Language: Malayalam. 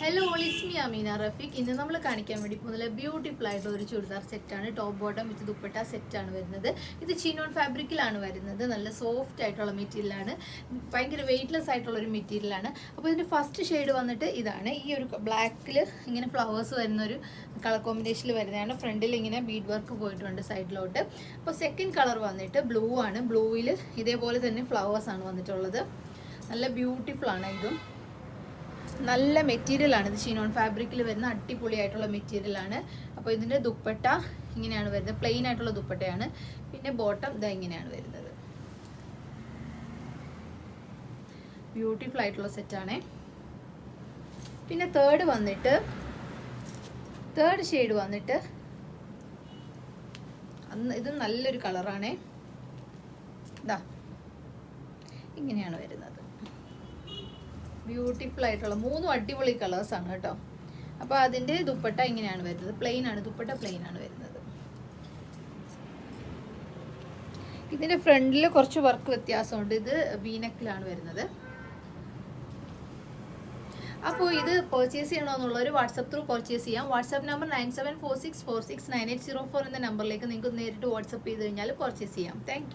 ഹലോ ഒളിസ്മി അമീന റഫീഖ് ഇന്ന് നമ്മൾ കാണിക്കാൻ വേണ്ടി പോകുന്നത് ബ്യൂട്ടിഫുൾ ആയിട്ടുള്ള ഒരു ചുരിദാർ സെറ്റാണ് ടോപ്പ് ബോട്ടം വിത്ത് ദുപ്പട്ട സെറ്റാണ് വരുന്നത്. ഇത് ചീനോൺ ഫാബ്രിക്കിലാണ് വരുന്നത്. നല്ല സോഫ്റ്റ് ആയിട്ടുള്ള മെറ്റീരിയലാണ് ഭയങ്കര വെയ്റ്റ്ലെസ് ആയിട്ടുള്ള ഒരു മെറ്റീരിയലാണ് അപ്പോൾ ഇതിന്റെ ഫസ്റ്റ് ഷെയ്ഡ് വന്നിട്ട് ഇതാണ്. ഈ ഒരു ബ്ലാക്കിൽ ഇങ്ങനെ ഫ്ലവേഴ്സ് വരുന്ന ഒരു കളർ കോമ്പിനേഷനിൽ വരുന്നതാണ്. ഫ്രണ്ടിൽ ഇങ്ങനെ ബീഡ് വർക്ക് പോയിട്ടുണ്ട് സൈഡിലോട്ട് അപ്പോൾ സെക്കൻഡ് കളർ വന്നിട്ട് ബ്ലൂ ആണ്. ബ്ലൂവിൽ ഇതേപോലെ തന്നെ ഫ്ലവേഴ്സാണ് വന്നിട്ടുള്ളത്. നല്ല ബ്യൂട്ടിഫുൾ ആണ് ഇതും. നല്ല മെറ്റീരിയലാണ് ഇത് ഷിനോൺ ഫാബ്രിക്കിൽ വരുന്ന അടിപൊളിയായിട്ടുള്ള മെറ്റീരിയലാണ് അപ്പോൾ ഇതിന്റെ ദുപ്പട്ട ഇങ്ങനെയാണ് വരുന്നത്. പ്ലെയിൻ ആയിട്ടുള്ള ദുപ്പട്ടയാണ്. പിന്നെ ബോട്ടം ഇതാ ഇങ്ങനെയാണ് വരുന്നത്. ബ്യൂട്ടിഫുൾ ആയിട്ടുള്ള സെറ്റാണ് പിന്നെ തേർഡ് വന്നിട്ട് തേർഡ് ഷെയ്ഡ് വന്നിട്ട് അന്ന് ഇത് നല്ലൊരു കളറാണേ ഇതാ ഇങ്ങനെയാണ് വരുന്നത്. ബ്യൂട്ടിഫുൾ ആയിട്ടുള്ള മൂന്നും അടിപൊളി കളേഴ്സ് ആണ് കേട്ടോ. അപ്പോൾ അതിന്റെ ദുപ്പട്ട ഇങ്ങനെയാണ് വരുന്നത്. പ്ലെയിൻ ആണ് ദുപ്പട്ട പ്ലെയിൻ ആണ് വരുന്നത്. ഇതിന്റെ ഫ്രണ്ടിൽ കുറച്ച് വർക്ക് വ്യത്യാസമുണ്ട്. ഇത് വീനക്കിലാണ് വരുന്നത്. അപ്പോൾ ഇത് പർച്ചേസ് ഒരു വാട്സപ്പ് ത്രൂ പർച്ചേസ് ചെയ്യാം. WhatsApp number nine seven four six four six nine eight zero four എന്ന നമ്പറിലേക്ക് നിങ്ങൾക്ക് നേരിട്ട് വാട്സപ്പ് ചെയ്ത് കഴിഞ്ഞാൽ പർച്ചേസ് ചെയ്യാം. താങ്ക്